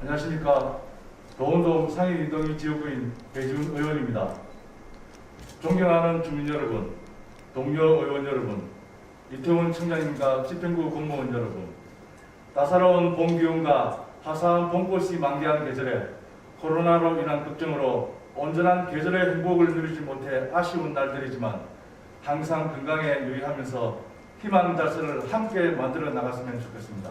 안녕하십니까. 도원동 상해이동의 지역구인 배지훈 의원입니다. 존경하는 주민 여러분, 동료 의원 여러분, 이태원 청장님과 집행부 공무원 여러분, 따사로운 봄 기온과 화사한 봄꽃이 만개한 계절에 코로나로 인한 걱정으로 온전한 계절의 행복을 누리지 못해 아쉬운 날들이지만 항상 건강에 유의하면서 희망 달성을 함께 만들어 나갔으면 좋겠습니다.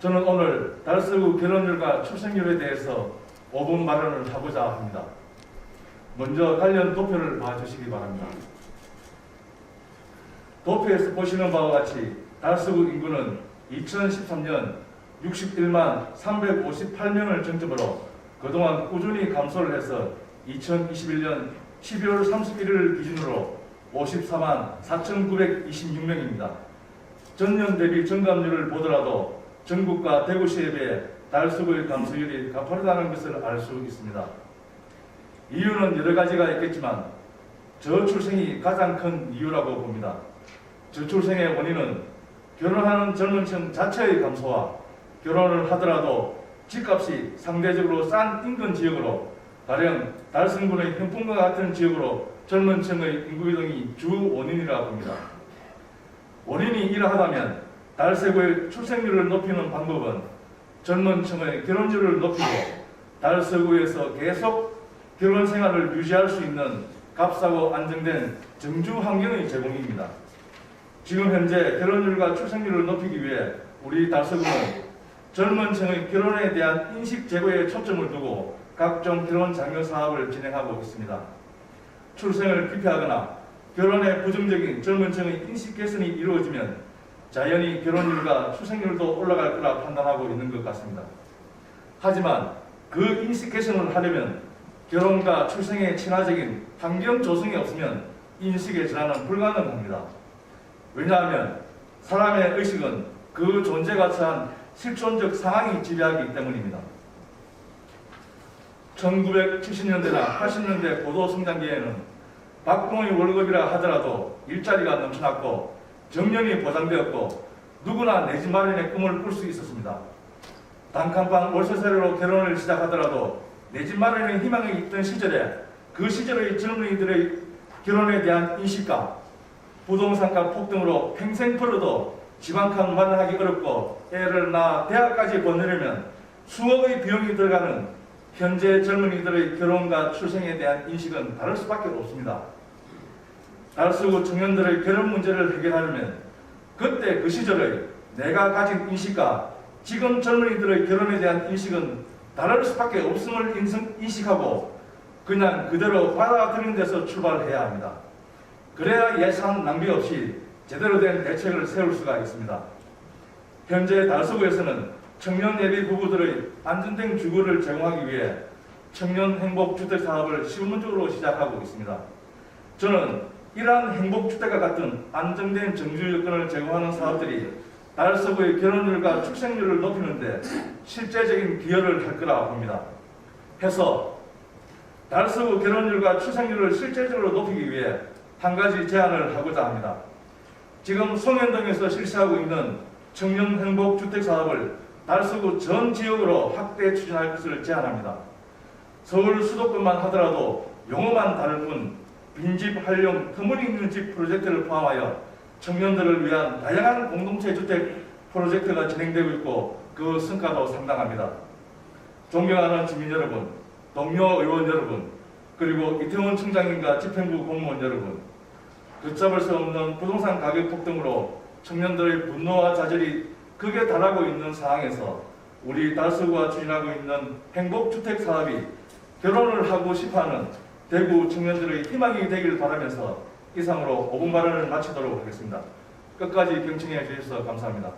저는 오늘 달서구 결혼율과 출생률에 대해서 5분 발언을 하고자 합니다. 먼저 관련 도표를 봐주시기 바랍니다. 도표에서 보시는 바와 같이 달서구 인구는 2013년 61만 358명을 정점으로 그동안 꾸준히 감소를 해서 2021년 12월 31일 기준으로 54만 4,926명입니다. 전년 대비 증감률을 보더라도 전국과 대구시에 비해 달서구의 감소율이 가파르다는 것을 알 수 있습니다. 이유는 여러 가지가 있겠지만 저출생이 가장 큰 이유라고 봅니다. 저출생의 원인은 결혼하는 젊은 층 자체의 감소와 결혼을 하더라도 집값이 상대적으로 싼 인근 지역으로 가령 달성군의 현풍과 같은 지역으로 젊은 층의 인구 이동이 주 원인이라 봅니다. 원인이 이러하다면 달서구의 출생률을 높이는 방법은 젊은 층의 결혼율을 높이고 달서구에서 계속 결혼 생활을 유지할 수 있는 값싸고 안정된 정주 환경의 제공입니다. 지금 현재 결혼율과 출생률을 높이기 위해 우리 달서구는 젊은 층의 결혼에 대한 인식 제고에 초점을 두고 각종 결혼 장려 사업을 진행하고 있습니다. 출생을 기피하거나 결혼에 부정적인 젊은 층의 인식 개선이 이루어지면 자연히 결혼율과 출생률도 올라갈 거라 판단하고 있는 것 같습니다. 하지만 그 인식 개선을 하려면 결혼과 출생에 친화적인 환경 조성이 없으면 인식의 전환은 불가능합니다. 왜냐하면 사람의 의식은 그 존재가 처한 실존적 상황이 지배하기 때문입니다. 1970년대나 80년대 고도 성장기에는 박봉의 월급이라 하더라도 일자리가 넘쳐났고 정년이 보장되었고 누구나 내 집 마련의 꿈을 꿀 수 있었습니다. 단칸방 월세세로 결혼을 시작하더라도 내 집 마련의 희망이 있던 시절에 그 시절의 젊은이들의 결혼에 대한 인식과 부동산가 폭등으로 평생 벌어도 집한칸 마련하기 어렵고 애를 낳아 대학까지 보내려면 수억의 비용이 들어가는 현재 젊은이들의 결혼과 출생에 대한 인식은 다를 수밖에 없습니다. 달서구 청년들의 결혼 문제를 해결하려면 그때 그 시절의 내가 가진 인식과 지금 젊은이들의 결혼에 대한 인식은 다를 수밖에 없음을 인식하고 그냥 그대로 받아들이는 데서 출발해야 합니다. 그래야 예산 낭비 없이 제대로 된 대책을 세울 수가 있습니다. 현재 달서구에서는 청년 예비 부부들의 안전된 주거를 제공하기 위해 청년 행복 주택 사업을 시범적으로 시작하고 있습니다. 저는 이러한 행복 주택과 같은 안정된 정주 여건을 제공하는 사업들이 달서구의 결혼율과 출생률을 높이는데 실제적인 기여를 할 거라 봅니다. 해서 달서구 결혼율과 출생률을 실제적으로 높이기 위해 한 가지 제안을 하고자 합니다. 지금 송현동에서 실시하고 있는 청년 행복 주택 사업을 달서구 전 지역으로 확대 추진할 것을 제안합니다. 서울 수도권만 하더라도 용어만 다를 뿐 빈집 활용 터무니없는 집 프로젝트를 포함하여 청년들을 위한 다양한 공동체 주택 프로젝트가 진행되고 있고 그 성과도 상당합니다. 존경하는 주민 여러분, 동료 의원 여러분, 그리고 이태원 청장님과 집행부 공무원 여러분, 걷잡을 수 없는 부동산 가격 폭등으로 청년들의 분노와 좌절이 극에 달하고 있는 상황에서 우리 달서구가 추진하고 있는 행복주택 사업이 결혼을 하고 싶어하는 대구 청년들의 희망이 되길 바라면서 이상으로 5분 발언을 마치도록 하겠습니다. 끝까지 경청해 주셔서 감사합니다.